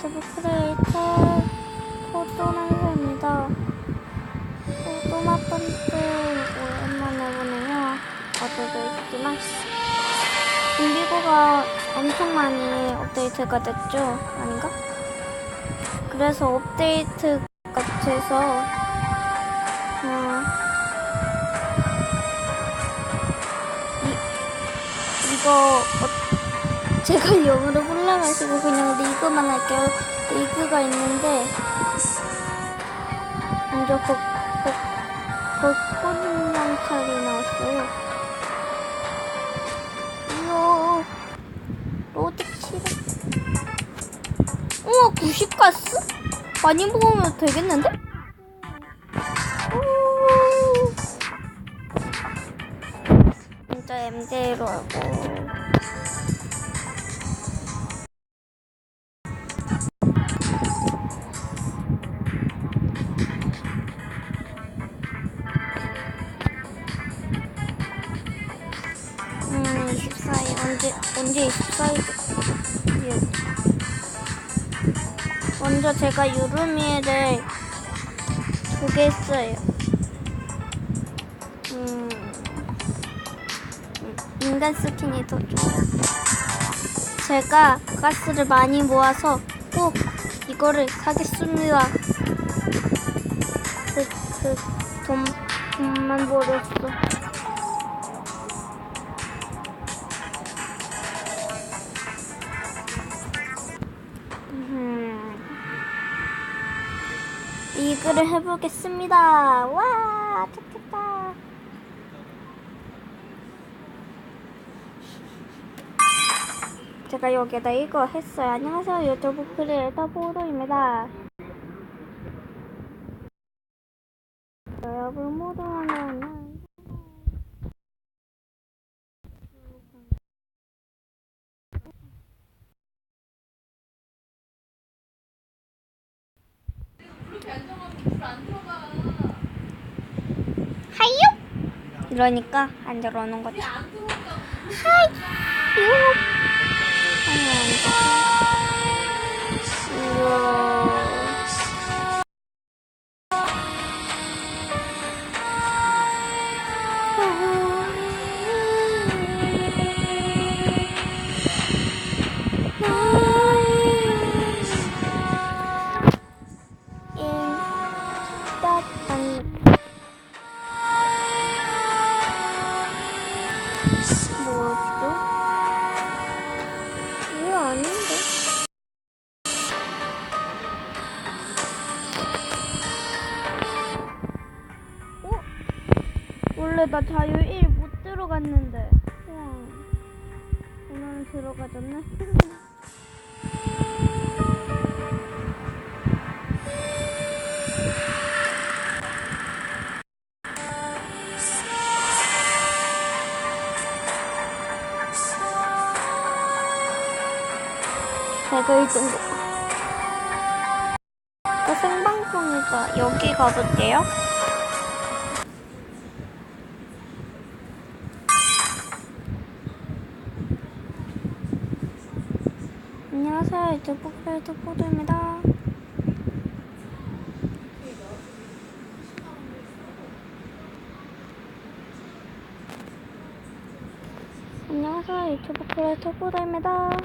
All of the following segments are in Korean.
유튜브 크리에이터 포도남사입니다. 포도맛반도 오랜만에 보네요. 어제도 있지만 인비고가 엄청 많이 업데이트가 됐죠? 아닌가? 그래서 업데이트 같아서 어, 이, 이거 어, 제가 영어를 몰라 가지고 그냥 리그만 할게요. 리그가 있는데 먼저 그, 그, 그 콘명찰이 나왔어요. 이요 로드 치라. 우와 90 가스? 많이 모으면 되겠는데? 오. 진짜 MJ로 하고 먼저 제가 개 했어요. 음, 음, 인간 스킨이 더 좋아요. 제가 가스를 많이 모아서 꼭 이거를 사겠습니다. 그, 그, 돈, 돈만 벌었어. 리그를 해보겠습니다. 와, 좋겠다. 제가 여기에다 이거 했어요. 안녕하세요. 유튜브 크리에이터 보도입니다. 여러분 모두 하면 하이요? 이러니까 안 들어오는 거죠. 하이요. 아니, 원래 나 자유 1못 들어갔는데. 우와. 오늘은 들어가졌네. 제가 1등. 나 생방송이다. 여기 가볼게요. 유튜브 크리에이터 포도입니다. 안녕하세요. 유튜브 크리에이터 포도입니다.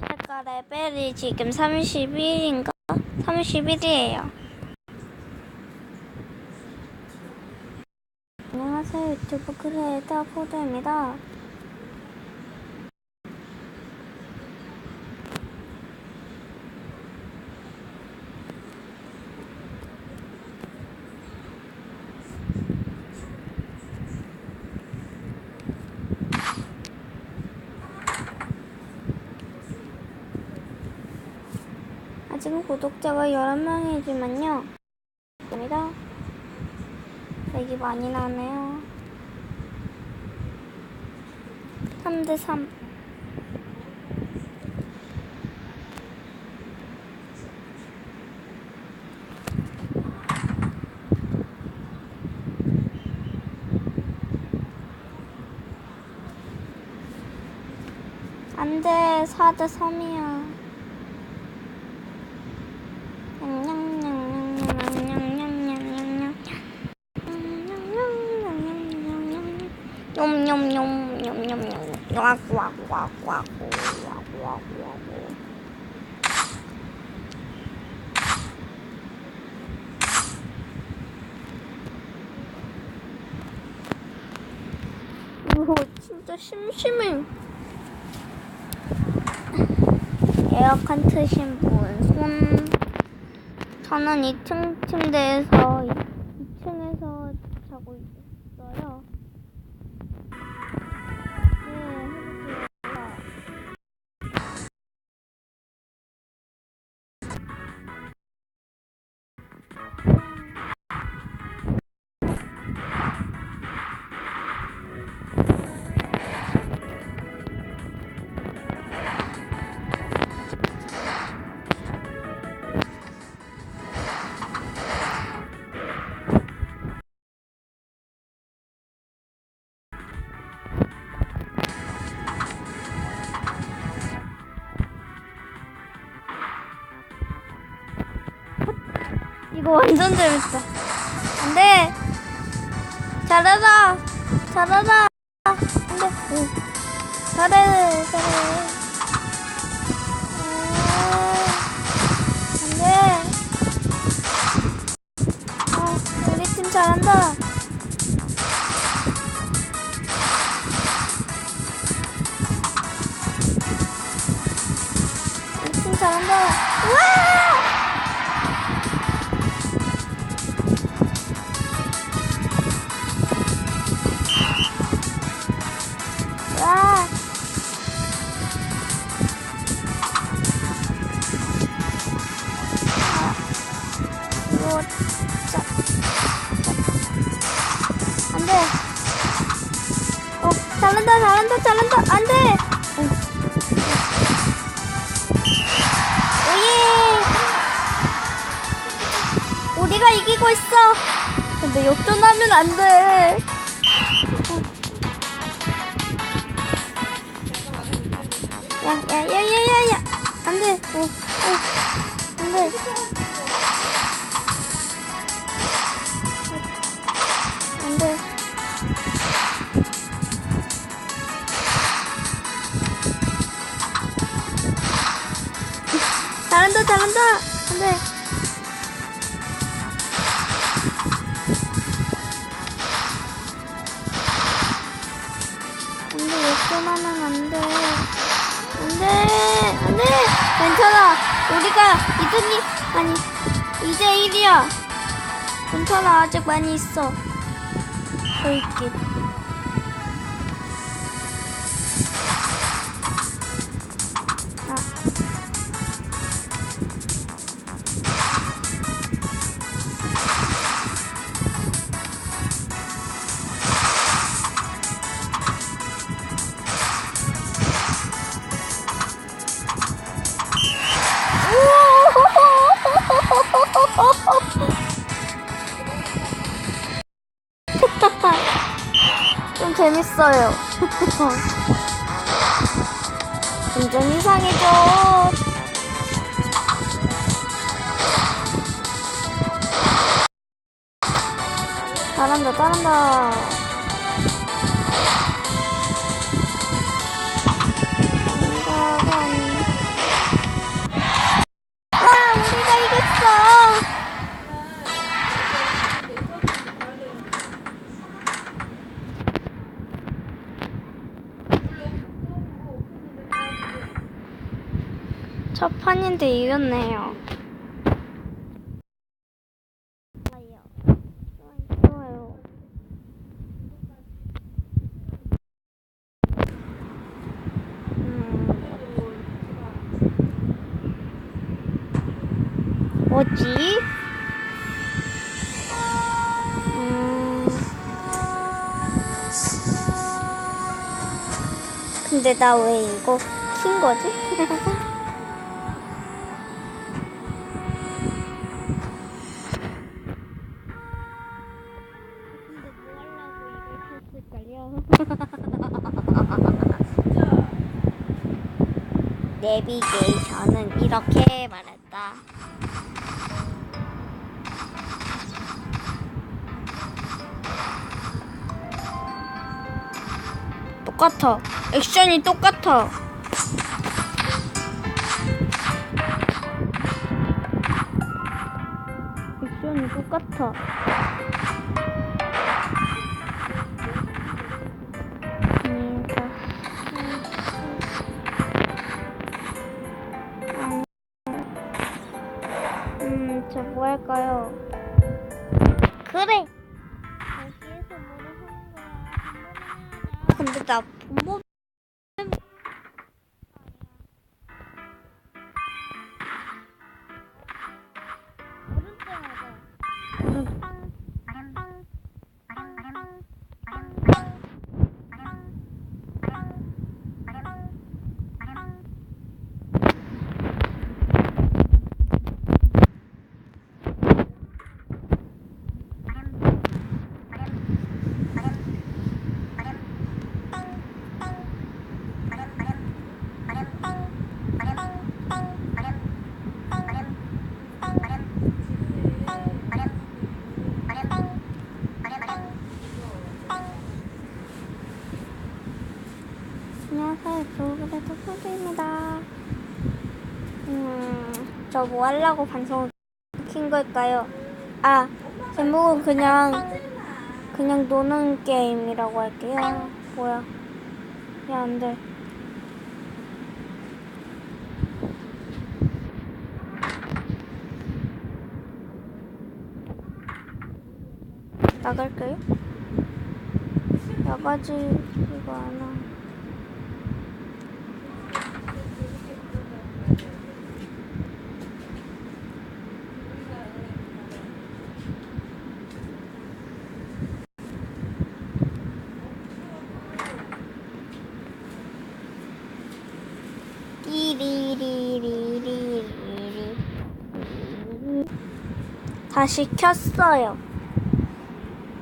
제가 레벨이 지금 31인가? 31이에요. 안녕하세요. 유튜브 크리에이터 포드입니다. 아직은 구독자가 11명이지만요. 입니다. 렉이 많이 나네요. 3대3 안돼 4대3이야. 냠냠냠냠냠냠냠냠냠냠냠냠냠냠 오, 진짜 심심해. 에어컨 트신 분, 손. 저는 2층 침대에서 2층에서 자고 있어요. 이거 완전 재밌어. 안 돼! 잘하라! 잘하라! 안 돼! 오. 잘해! 잘해! 와! 어, 잘한다, 잘한다, 잘한다. 안 돼. 응. 오예! 우리가 이기고 있어. 근데 역전하면 안 돼. 야, 야, 야, 야, 야, 야. 안 돼. 어, 어. 안 돼. 안 돼. 잘한다, 잘한다. 괜찮아. 우리가 2등이, 아니, 이제 1이야. 괜찮아. 아직 많이 있어. 더. 아. 재밌어요. 점점 이상해져. 잘한다, 잘한다. 첫 판인데 이겼네요. 좋아요. 음. 뭐지? 음. 근데 나 왜 이거 킨 거지? 내비게이션은 이렇게 말했다. 똑같아. 액션이 똑같아. 액션이 똑같아. 음, 저뭐 할까요? 그래. 여기에서 뭐를 하는 거야? 근데 나 본법 안녕하세요. 조그레 토토입니다. 음, 저 뭐 하려고 방송을 킨 걸까요? 아, 제목은 그냥, 그냥 노는 게임이라고 할게요. 뭐야. 야, 안 돼. 나갈까요? 여가지, 이거 하나. 띠리리리리리 다시 켰어요.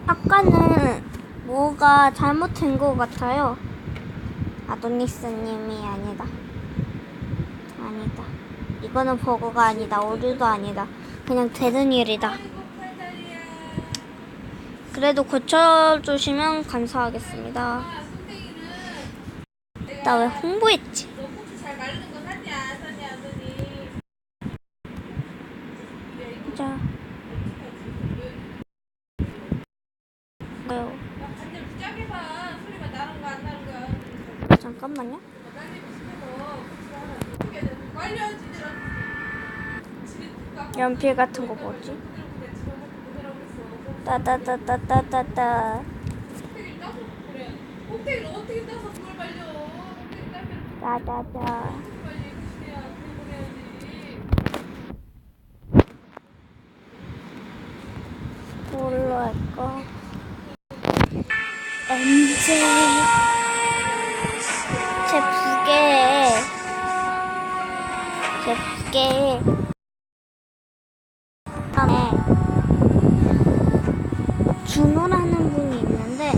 아까는 뭐가 잘못된 것 같아요. 아도니스님이 아니다. 아니다. 이거는 버거가 아니다. 오류도 아니다. 그냥 되는 일이다. 그래도 고쳐주시면 감사하겠습니다. 나 왜 홍보했지? 너 고추 잘 마르는 거 샀냐? 샀냐? 안 샀니? 자. 뭐요? 나 반대로 짜게 봐. 소리가 나는 거 안 나는 거야. 잠깐만요. 빨리 시켜서 고추 하나 어떻게 해야 돼? 빨리 하지. 집에 연필 같은 거 뭐지? 따따따따따따따. 껍데기를 따서 그래. 껍데기를 어떻게 따서 그걸 말려? 껍데기 따 준호라는 분이 있는데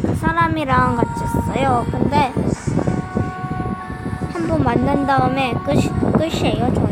그 사람이랑 같이 했어요. 근데 한번 만난 다음에 끝, 끝이에요, 저희